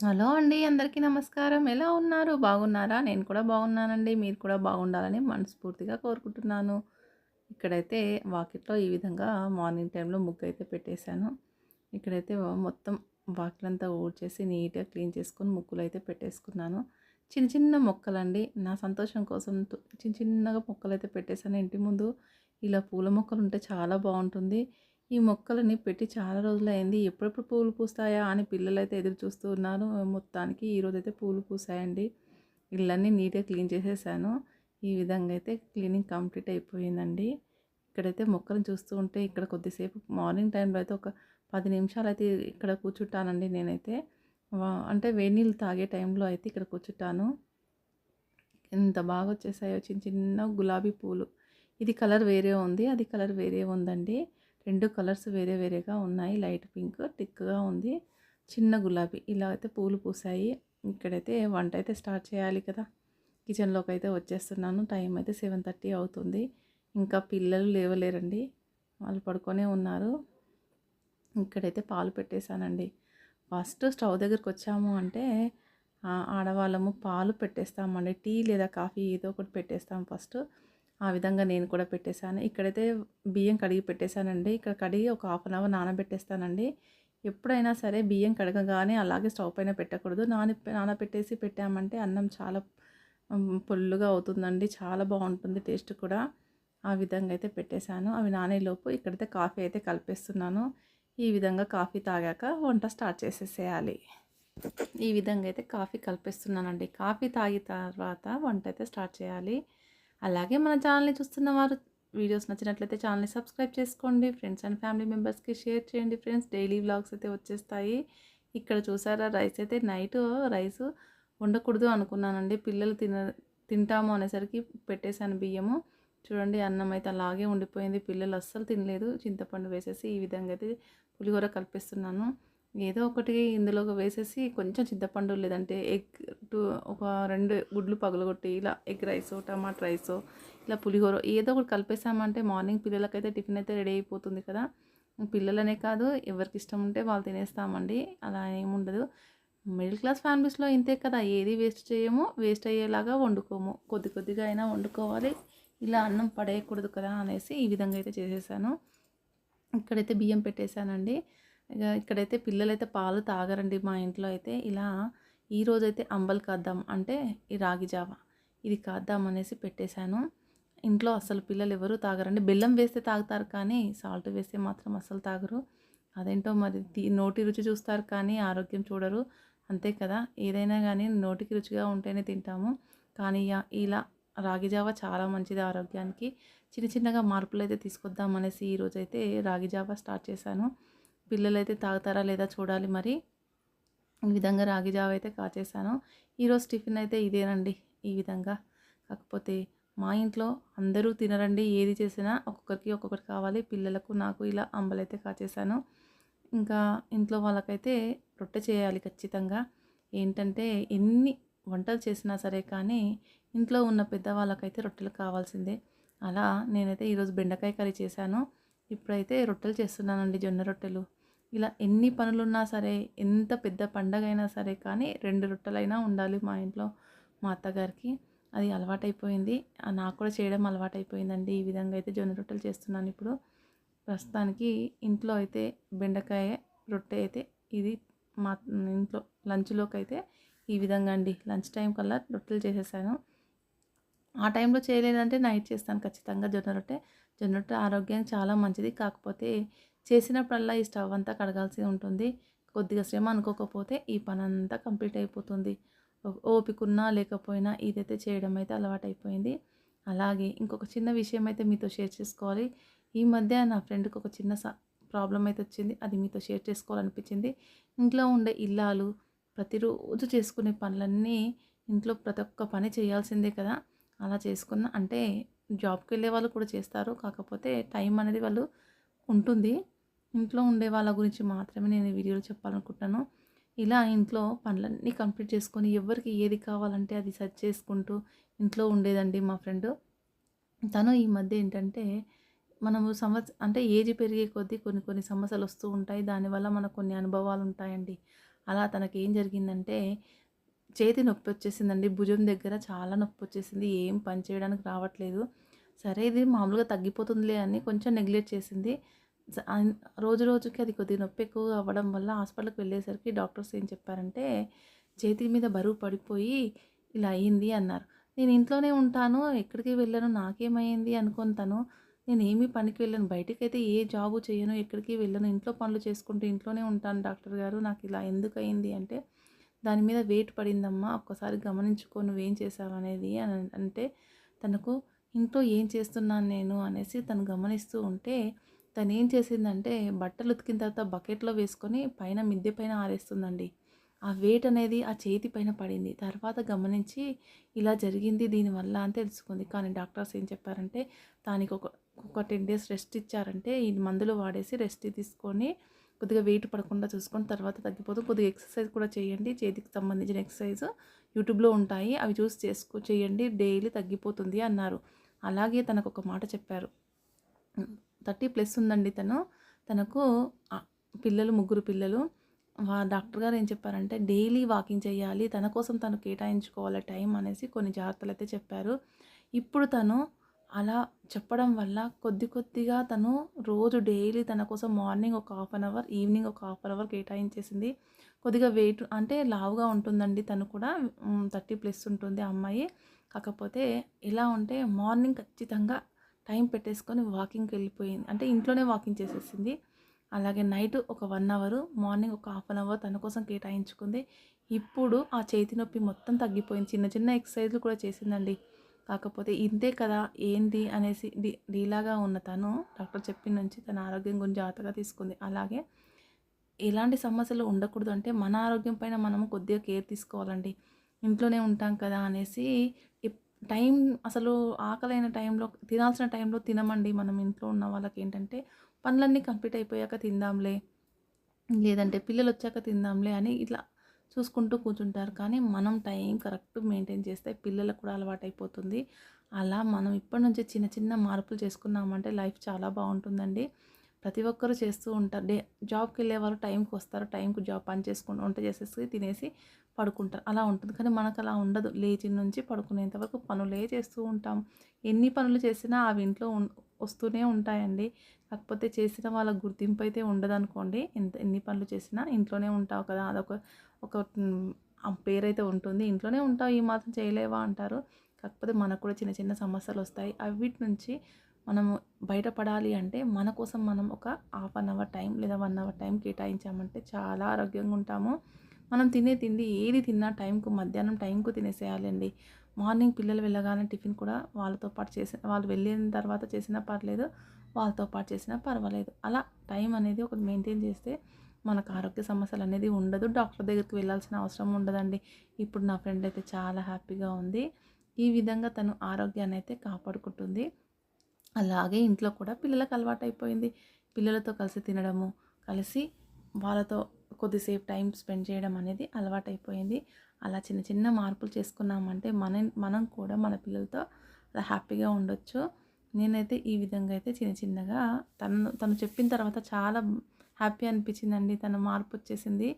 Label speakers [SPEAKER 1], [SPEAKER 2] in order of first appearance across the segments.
[SPEAKER 1] Hello అండి. అందరికీ నమస్కారం. ఎలా ఉన్నారు? బాగున్నారా? నేను కూడా బాగున్నానండి. మీరు కూడా బాగుండాలని మనస్ఫూర్తిగా కోరుకుంటున్నాను. ఇక్కడైతే వాకిట్లో ఈ విధంగా మార్నింగ్ టైంలో ముగ్గు అయితే పెట్టేశాను. ఇక్కడైతే మొత్తం వాకిలంతా ఊడ్చేసి నీట్‌గా క్లీన్ చేసుకొని అయితే పెట్టేసుకున్నాను. చిన్న చిన్న మొక్కలండి. నా సంతోషం కోసం చిన్న చిన్నగా మొక్కలైతే పెట్టేశాను ఇంటి ముందు. ఇలా పూల మొక్కలు ఉంటే చాలా బాగుంటుంది ఈ మొక్కలని పెట్టి చాలా రోజులైంది ఎప్పుడెప్పుడు పూలు పూస్తాయా అని పిల్లలైతే ఎదురు చూస్తూ ఉన్నారు. మొత్తానికి ఈరోజైతే పూలు పూసాయండి. ఇళ్ళన్నీ నీట్‌గా క్లీన్ చేసేసాను. ఈ విధంగా అయితే క్లీనింగ్ కంప్లీట్ అయిపోయిందండి. ఇక్కడైతే మొక్కలను చూస్తూ ఉంటే ఇక్కడ కొద్దిసేపు మార్నింగ్ టైంలో అయితే ఒక పది నిమిషాలు అయితే ఇక్కడ కూర్చుంటానండి నేనైతే. వా అంటే వేడి నీళ్ళు తాగే టైంలో అయితే ఇక్కడ కూర్చుంటాను. ఎంత బాగా వచ్చేసాయో చిన్న చిన్న గులాబీ పూలు. ఇది కలర్ వేరే ఉంది. అది కలర్ వేరే ఉందండి. రెండు కలర్స్ వేరే వేరేగా ఉన్నాయి. లైట్ పింక్, థిక్‌గా ఉంది. చిన్న గులాబీ. ఇలా అయితే పూలు పూసాయి. ఇక్కడైతే వంట అయితే స్టార్ట్ చేయాలి కదా! కిచెన్లోకి అయితే వచ్చేస్తున్నాను. టైం అయితే 7:30 అవుతుంది. ఇంకా పిల్లలు లేవలేరండి. వాళ్ళు పడుకొనే ఉన్నారు. ఇక్కడైతే పాలు పెట్టేశానండి. ఫస్ట్ స్టవ్ దగ్గరకొచ్చాము అంటే ఆడవాళ్ళము పాలు పెట్టేస్తామండి. టీ లేదా కాఫీ ఏదో ఒకటి పెట్టేస్తాం ఫస్ట్. ఆ విధంగా నేను కూడా పెట్టేశాను. ఇక్కడైతే బియ్యం కడిగి పెట్టేశానండి. ఇక్కడ కడిగి ఒక హాఫ్ అన్ అవర్ నానబెట్టేస్తానండి. ఎప్పుడైనా సరే బియ్యం కడగగానే అలాగే స్టవ్ పైన పెట్టకూడదు. నాని నానబెట్టేసి పెట్టామంటే అన్నం చాలా పొల్లుగా అవుతుందండి. చాలా బాగుంటుంది టేస్ట్ కూడా. ఆ విధంగా అయితే పెట్టేశాను. అవి నానేలోపు ఇక్కడైతే కాఫీ అయితే కలిపేస్తున్నాను. ఈ విధంగా కాఫీ తాగాక వంట స్టార్ట్ చేసేసేయాలి. ఈ విధంగా అయితే కాఫీ కలిపేస్తున్నానండి. కాఫీ తాగిన తర్వాత వంట అయితే స్టార్ట్ చేయాలి. అలాగే మన ఛానల్‌ని చూస్తున్న వారు వీడియోస్ నచ్చినట్లయితే ఛానల్‌ని సబ్స్క్రైబ్ చేసుకోండి. ఫ్రెండ్స్ అండ్ ఫ్యామిలీ మెంబర్స్‌కి షేర్ చేయండి ఫ్రెండ్స్. డైలీ వ్లాగ్స్ అయితే వచ్చేస్తాయి. ఇక్కడ చూసారా రైస్ అయితే నైట్ రైస్ వండకూడదు అనుకున్నానండి. పిల్లలు తిన తింటాము అనేసరికి పెట్టేశాను బియ్యము. చూడండి అన్నం అయితే అలాగే ఉండిపోయింది. పిల్లలు అస్సలు తినలేదు. చింతపండు వేసేసి ఈ విధంగా అయితే పులిహోర కల్పిస్తున్నాను ఏదో ఒకటి ఇందులోకి వేసేసి కొంచెం చింతపండు లేదంటే ఎగ్ టు ఒక రెండు గుడ్లు పగలగొట్టి ఇలా ఎగ్ రైసో, టమాటా రైసో, ఇలా పులిహోర ఏదో ఒకటి కలిపేసామంటే మార్నింగ్ పిల్లలకైతే టిఫిన్ అయితే రెడీ అయిపోతుంది కదా! పిల్లలనే కాదు ఎవరికి ఇష్టం ఉంటే వాళ్ళు తినేస్తామండి. అలా ఏముండదు. మిడిల్ క్లాస్ ఫ్యామిలీస్‌లో ఇంతే కదా! ఏది వేస్ట్ చేయము. వేస్ట్ అయ్యేలాగా వండుకోము. కొద్ది కొద్దిగా అయినా వండుకోవాలి. ఇలా అన్నం పడేయకూడదు కదా! అనేసి ఈ విధంగా అయితే చేసేసాను. ఇక్కడైతే బియ్యం పెట్టేశానండి. ఇక ఇక్కడైతే పిల్లలైతే పాలు తాగరండి మా ఇంట్లో అయితే. ఇలా ఈరోజైతే అంబలి కాద్దాం అంటే ఈ రాగి జావ. ఇది కాద్దాం అనేసి పెట్టేశాను. ఇంట్లో అసలు పిల్లలు ఎవరు తాగరండి. బెల్లం వేస్తే తాగుతారు కానీ సాల్ట్ వేస్తే మాత్రం అసలు తాగరు. అదేంటో మరి నోటి రుచి చూస్తారు కానీ ఆరోగ్యం చూడరు. అంతే కదా! ఏదైనా కానీ నోటికి రుచిగా ఉంటేనే తింటాము. కానీ ఇలా రాగి జావ చాలా మంచిది ఆరోగ్యానికి. చిన్న చిన్నగా మార్పులు అయితే తీసుకొద్దాం అనేసి ఈరోజైతే రాగి జావ స్టార్ట్ చేశాను. పిల్లలైతే తాగుతారా లేదా చూడాలి మరి. ఈ విధంగా రాగి జావ అయితే కాచేశాను. ఈరోజు టిఫిన్ అయితే ఇదేనండి. ఈ విధంగా. కాకపోతే మా ఇంట్లో అందరూ తినరండి. ఏది చేసినా ఒక్కొక్కరికి ఒక్కొక్కటి కావాలి. పిల్లలకు, నాకు ఇలా అంబలైతే కాచేశాను. ఇంకా ఇంట్లో వాళ్ళకైతే రొట్టె చేయాలి ఖచ్చితంగా. ఏంటంటే ఎన్ని వంటలు చేసినా సరే కానీ ఇంట్లో ఉన్న పెద్దవాళ్ళకైతే రొట్టెలు కావాల్సిందే. అలా నేనైతే ఈరోజు బెండకాయ కర్రీ చేశాను. ఇప్పుడైతే రొట్టెలు చేస్తున్నానండి జొన్న రొట్టెలు. ఇలా ఎన్ని పనులున్నా సరే ఎంత పెద్ద పండగ అయినా సరే కానీ రెండు రొట్టెలైనా ఉండాలి మా ఇంట్లో మా అత్తగారికి. అది అలవాటైపోయింది. నాకు కూడా చేయడం అలవాటైపోయిందండి. ఈ విధంగా అయితే జొన్న రొట్టెలు చేస్తున్నాను ఇప్పుడు. ప్రస్తుతానికి ఇంట్లో అయితే బెండకాయ రొట్టె అయితే ఇది మా ఇంట్లో లంచ్‌లోకైతే ఈ విధంగా అండి. లంచ్ టైం కల్లా రొట్టెలు చేసేసాను. ఆ టైంలో చేయలేదంటే నైట్ చేస్తాను ఖచ్చితంగా జొన్న రొట్టె. జొన్న రొట్టె ఆరోగ్యానికి చాలా మంచిది. కాకపోతే చేసినప్పుడల్లా ఈ స్టవ్ అంతా కడగాల్సి ఉంటుంది. కొద్దిగా శ్రమ అనుకోకపోతే ఈ పని అంతా కంప్లీట్ అయిపోతుంది. ఓపికన్నా ఓపికున్నా లేకపోయినా ఇదైతే చేయడం అయితే అలవాటైపోయింది. అలాగే ఇంకొక చిన్న విషయం అయితే మీతో షేర్ చేసుకోవాలి. ఈ మధ్య నా ఫ్రెండ్‌కి ఒక చిన్న స అయితే వచ్చింది. అది మీతో షేర్ చేసుకోవాలనిపించింది. ఇంట్లో ఉండే ఇల్లాలు ప్రతిరోజు చేసుకునే పనులన్నీ ఇంట్లో ప్రతి ఒక్క పని చేయాల్సిందే కదా! అలా చేసుకున్న అంటే జాబ్కి వెళ్ళే వాళ్ళు కూడా చేస్తారు. కాకపోతే టైం అనేది వాళ్ళు ఉంటుంది. ఇంట్లో ఉండే వాళ్ళ గురించి మాత్రమే నేను వీడియోలు వీడియోలో చెప్పాలనుకుంటున్నాను. ఇలా ఇంట్లో పనులన్నీ కంప్లీట్ చేసుకొని ఎవరికి ఏది కావాలంటే అది సెర్చ్ చేసుకుంటూ ఇంట్లో ఉండేదండి మా ఫ్రెండు. తను ఈ మధ్య ఏంటంటే మనము సంవత్స అంటే ఏజ్ పెరిగే కొద్దీ కొన్ని కొన్ని సమస్యలు వస్తూ ఉంటాయి. దానివల్ల మనకు కొన్ని అనుభవాలు ఉంటాయండి. అలా తనకేం జరిగిందంటే చేతి నొప్పి వచ్చేసిందండి భుజం దగ్గర చాలా నొప్పి వచ్చేసింది ఏం పని చేయడానికి రావట్లేదు సరే ఇది మామూలుగా తగ్గిపోతుందిలే అని కొంచెం నెగ్లెక్ట్ చేసింది రోజు రోజుకి అది కొద్దిగా నొప్పి ఎక్కువ అవ్వడం వల్ల హాస్పిటల్కి వెళ్ళేసరికి డాక్టర్స్ ఏం చెప్పారంటే చేతి మీద బరువు పడిపోయి ఇలా అయ్యింది అన్నారు. నేను ఇంట్లోనే ఉంటాను ఎక్కడికి వెళ్ళను నాకేమైంది అనుకుంటాను. నేను ఏమీ పనికి వెళ్ళను బయటికి అయితే ఏ జాబు చేయను ఎక్కడికి వెళ్ళను ఇంట్లో పనులు చేసుకుంటూ ఇంట్లోనే ఉంటాను డాక్టర్ గారు నాకు ఇలా ఎందుకు అయింది అంటే దాని మీద వెయిట్ పడిందమ్మా ఒక్కసారి గమనించుకో నువ్వేం చేసావు అనేది అని అంటే తనకు ఇంట్లో ఏం చేస్తున్నాను నేను అనేసి తను గమనిస్తూ ఉంటే తను ఏం చేసిందంటే బట్టలు ఉతికిన తర్వాత బకెట్లో వేసుకొని పైన మిద్దె పైన ఆరేస్తుందండి. ఆ వెయిట్ అనేది ఆ చేతి పైన పడింది. తర్వాత గమనించి ఇలా జరిగింది దీనివల్ల అని తెలుసుకుంది. కానీ డాక్టర్స్ ఏం చెప్పారంటే దానికి ఒక ఒక టెన్ డేస్ రెస్ట్ ఇచ్చారంటే ఈ మందులు వాడేసి రెస్ట్ తీసుకొని కొద్దిగా వెయిట్ పడకుండా చూసుకొని తర్వాత తగ్గిపోతుంది కొద్దిగా ఎక్సర్సైజ్ కూడా చేయండి. చేతికి సంబంధించిన ఎక్సర్సైజ్ యూట్యూబ్లో ఉంటాయి. అవి చూసి చేసుకో చేయండి. డైలీ తగ్గిపోతుంది అన్నారు. అలాగే తనకు ఒక మాట చెప్పారు. థర్టీ ప్లస్ ఉందండి తను. తనకు పిల్లలు ముగ్గురు పిల్లలు. వా డాక్టర్ గారు ఏం చెప్పారంటే డైలీ వాకింగ్ చేయాలి. తన కోసం తను కేటాయించుకోవాలి టైం అనేసి కొన్ని జాగ్రత్తలు అయితే చెప్పారు. ఇప్పుడు తను అలా చెప్పడం వల్ల కొద్ది కొద్దిగా తను రోజు డైలీ తన కోసం మార్నింగ్ ఒక హాఫ్ అన్ అవర్ ఈవినింగ్ ఒక హాఫ్ అన్ అవర్ కేటాయించేసింది. కొద్దిగా వెయిట్ అంటే లావుగా ఉంటుందండి తను కూడా. థర్టీ ప్లస్ ఉంటుంది అమ్మాయి. కాకపోతే ఇలా ఉంటే మార్నింగ్ ఖచ్చితంగా టైం పెట్టేసుకొని వాకింగ్కి వెళ్ళిపోయింది. అంటే ఇంట్లోనే వాకింగ్ చేసేసింది. అలాగే నైట్ ఒక వన్ అవర్ మార్నింగ్ ఒక హాఫ్ అన్ అవర్ తన కోసం కేటాయించుకుంది. ఇప్పుడు ఆ చేతి నొప్పి మొత్తం తగ్గిపోయింది. చిన్న చిన్న ఎక్సర్సైజ్లు కూడా చేసిందండి. కాకపోతే ఇంతే కదా ఏంటి అనేసి డీ డీలాగా ఉన్న తను డాక్టర్ చెప్పిన నుంచి తన ఆరోగ్యం గురించి జాగ్రత్తగా తీసుకుంది. అలాగే ఎలాంటి సమస్యలు ఉండకూడదు అంటే మన ఆరోగ్యం పైన మనము కొద్దిగా కేర్ తీసుకోవాలండి. ఇంట్లోనే ఉంటాం కదా అనేసి టైం అసలు ఆకలైన టైంలో తినాల్సిన టైంలో తినమండి. మనం ఇంట్లో ఉన్న వాళ్ళకి ఏంటంటే పనులన్నీ కంప్లీట్ అయిపోయాక తిందాంలే. లేదంటే పిల్లలు వచ్చాక తిందాంలే అని ఇట్లా చూసుకుంటూ కూర్చుంటారు. కానీ మనం టైం కరెక్ట్ మెయింటైన్ చేస్తే పిల్లలకు కూడా అలవాటు అయిపోతుంది అలా మనం ఇప్పటి నుంచి చిన్న చిన్న మార్పులు చేసుకున్నామంటే లైఫ్ చాలా బాగుంటుందండి. ప్రతి ఒక్కరు చేస్తూ ఉంటారు. డే జాబ్కి వెళ్ళేవారు టైంకి వస్తారు. టైంకి జాబ్ పని చేసుకుని వంట చేసేసి తినేసి పడుకుంటారు. అలా ఉంటుంది. కానీ మనకు అలా ఉండదు. లేచి నుంచి పడుకునేంత వరకు పనులే చేస్తూ ఉంటాం. ఎన్ని పనులు చేసినా అవి ఇంట్లో వస్తూనే ఉంటాయండి. కాకపోతే చేసిన వాళ్ళ గుర్తింపు అయితే ఉండదు అనుకోండి ఎంత ఎన్ని పనులు చేసినా ఇంట్లోనే ఉంటావు కదా. అదొక ఒక పేరైతే ఉంటుంది. ఇంట్లోనే ఉంటావు. ఈ మాత్రం చేయలేవా అంటారు. కాకపోతే మనకు కూడా చిన్న చిన్న సమస్యలు వస్తాయి. అవిటి నుంచి మనము బయటపడాలి అంటే మన కోసం మనం ఒక హాఫ్ అన్ అవర్ టైం లేదా వన్ అవర్ టైం కేటాయించామంటే చాలా ఆరోగ్యంగా ఉంటాము. మనం తినే తిండి ఏది తిన్నా టైంకు మధ్యాహ్నం టైంకు తినేసేయాలండి. మార్నింగ్ పిల్లలు వెళ్ళగానే టిఫిన్ కూడా వాళ్ళతో పాటు చేసి వాళ్ళు వెళ్ళిన తర్వాత చేసినా పర్లేదు వాళ్ళతో పాటు చేసినా పర్వాలేదు. అలా టైం అనేది ఒకటి మెయింటైన్ చేస్తే మనకు ఆరోగ్య సమస్యలు అనేది ఉండదు. డాక్టర్ దగ్గరికి వెళ్ళాల్సిన అవసరం ఉండదండి. ఇప్పుడు నా ఫ్రెండ్ అయితే చాలా హ్యాపీగా ఉంది. ఈ విధంగా తను ఆరోగ్యాన్ని అయితే కాపాడుకుంటుంది. అలాగే ఇంట్లో కూడా పిల్లలకు అలవాటు అయిపోయింది. పిల్లలతో కలిసి తినడము కలిసి వాళ్ళతో కొద్దిసేపు టైం స్పెండ్ చేయడం అనేది అలవాటు అయిపోయింది. అలా చిన్న చిన్న మార్పులు చేసుకున్నామంటే మన మనం కూడా మన పిల్లలతో అలా హ్యాపీగా ఉండొచ్చు. నేనైతే ఈ విధంగా అయితే చిన్న చిన్నగా తను తను చెప్పిన తర్వాత చాలా హ్యాపీ అనిపించిందండి. తన మార్పు వచ్చేసింది.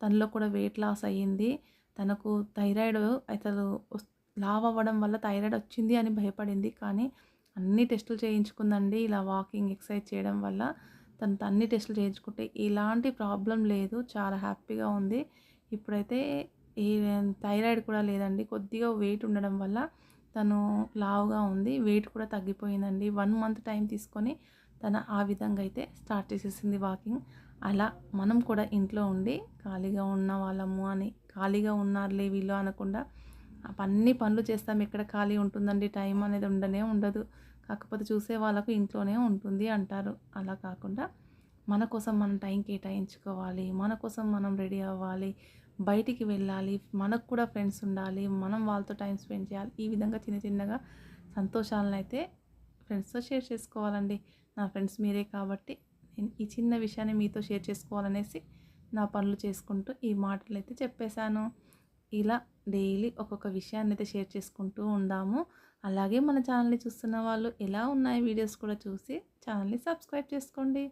[SPEAKER 1] తనలో కూడా వెయిట్ లాస్ అయ్యింది. తనకు థైరాయిడ్ అసలు లావ్ అవ్వడం వల్ల థైరాయిడ్ వచ్చింది అని భయపడింది. కానీ అన్ని టెస్టులు చేయించుకుందండి. ఇలా వాకింగ్ ఎక్సర్సైజ్ చేయడం వల్ల తను అన్ని టెస్టులు చేయించుకుంటే ఎలాంటి ప్రాబ్లం లేదు. చాలా హ్యాపీగా ఉంది. ఇప్పుడైతే ఈ థైరాయిడ్ కూడా లేదండి. కొద్దిగా వెయిట్ ఉండడం వల్ల తను లావుగా ఉంది. వెయిట్ కూడా తగ్గిపోయిందండి. వన్ మంత్ టైం తీసుకొని తన ఆ విధంగా అయితే స్టార్ట్ చేసేసింది వాకింగ్. అలా మనం కూడా ఇంట్లో ఉండి ఖాళీగా ఉన్న వాళ్ళము అని ఖాళీగా ఉన్నారులే వీళ్ళు అనకుండా అన్ని పనులు చేస్తాం. ఎక్కడ ఖాళీ ఉంటుందండి. టైం అనేది ఉండనే ఉండదు. కాకపోతే చూసే వాళ్ళకు ఇంట్లోనే ఉంటుంది అంటారు. అలా కాకుండా మన కోసం మనం టైం కేటాయించుకోవాలి. మన కోసం మనం రెడీ అవ్వాలి. బయటికి వెళ్ళాలి. మనకు కూడా ఫ్రెండ్స్ ఉండాలి. మనం వాళ్ళతో టైం స్పెండ్ చేయాలి. ఈ విధంగా చిన్న చిన్నగా సంతోషాలను అయితే ఫ్రెండ్స్తో షేర్ చేసుకోవాలండి. నా ఫ్రెండ్స్ మీరే కాబట్టి నేను ఈ చిన్న విషయాన్ని మీతో షేర్ చేసుకోవాలనేసి నా పనులు చేసుకుంటూ ఈ మాటలు అయితే చెప్పేశాను. ఇలా డైలీ ఒక్కొక్క విషయాన్ని అయితే షేర్ చేసుకుంటూ ఉందాము. అలాగే మన ఛానల్ని చూస్తున్న వాళ్ళు ఎలా ఉన్నాయి వీడియోస్ కూడా చూసి ఛానల్ని సబ్స్క్రైబ్ చేసుకోండి.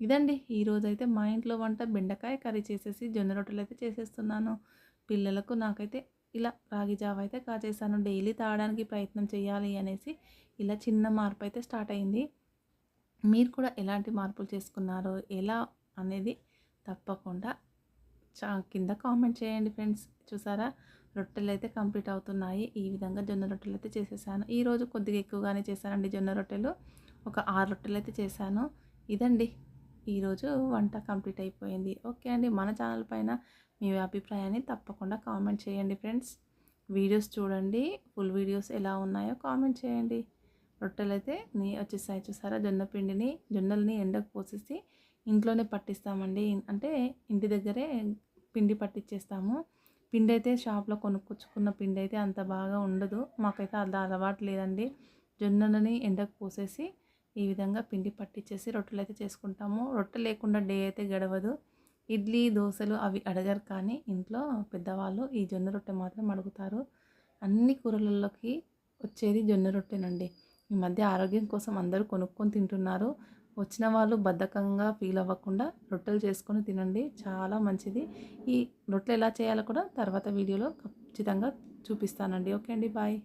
[SPEAKER 1] ఇదండి ఈరోజైతే మా ఇంట్లో వంట బెండకాయ కర్రీ చేసేసి జొన్న రొట్టెలు అయితే చేసేస్తున్నాను. పిల్లలకు నాకైతే ఇలా రాగి జావ అయితే కాచేసాను డైలీ తాగడానికి ప్రయత్నం చేయాలి అనేసి ఇలా చిన్న మార్పు అయితే స్టార్ట్ అయింది. మీరు కూడా ఎలాంటి మార్పులు చేసుకున్నారో ఎలా అనేది తప్పకుండా చా కింద కామెంట్ చేయండి ఫ్రెండ్స్. చూసారా? రొట్టెలు అయితే కంప్లీట్ అవుతున్నాయి. ఈ విధంగా జొన్న రొట్టెలు అయితే చేసేసాను ఈరోజు కొద్దిగా ఎక్కువగానే చేశానండి జొన్న రొట్టెలు. ఒక ఆరు రొట్టెలు అయితే చేశాను. ఇదండి. ఈరోజు వంట కంప్లీట్ అయిపోయింది. ఓకే అండి. మన ఛానల్ పైన మీ అభిప్రాయాన్ని తప్పకుండా కామెంట్ చేయండి ఫ్రెండ్స్. వీడియోస్ చూడండి. ఫుల్ వీడియోస్ ఎలా ఉన్నాయో కామెంట్ చేయండి. రొట్టెలు అయితే నీ వచ్చేసాయి చూసారా? జొన్న పిండిని జొన్నల్ని ఎండకు పోసేసి ఇంట్లోనే పట్టిస్తామండి. అంటే ఇంటి దగ్గరే పిండి పట్టించేస్తాము పిండి అయితే షాప్లో కొనుక్కొచ్చుకున్న పిండి అయితే అంత బాగా ఉండదు. మాకైతే అది అలవాటు లేదండి. జొన్నలని ఎండకు పోసేసి ఈ విధంగా పిండి పట్టించేసి రొట్టెలు అయితే చేసుకుంటాము. రొట్టె లేకుండా డే అయితే గడవదు. ఇడ్లీ దోశలు అవి అడగరు కానీ ఇంట్లో పెద్దవాళ్ళు ఈ జొన్న రొట్టె మాత్రం అడుగుతారు. అన్ని కూరలలోకి వచ్చేది జొన్న రొట్టెనండి. ఈ మధ్య ఆరోగ్యం కోసం అందరూ కొనుక్కొని తింటున్నారు. వచ్చిన వాళ్ళు బద్ధకంగా ఫీల్ అవ్వకుండా రొట్టెలు చేసుకొని తినండి. చాలా మంచిది. ఈ రొట్టెలు ఎలా చేయాలో కూడా తర్వాత వీడియోలో ఖచ్చితంగా చూపిస్తానండి. ఓకే అండి. బాయ్.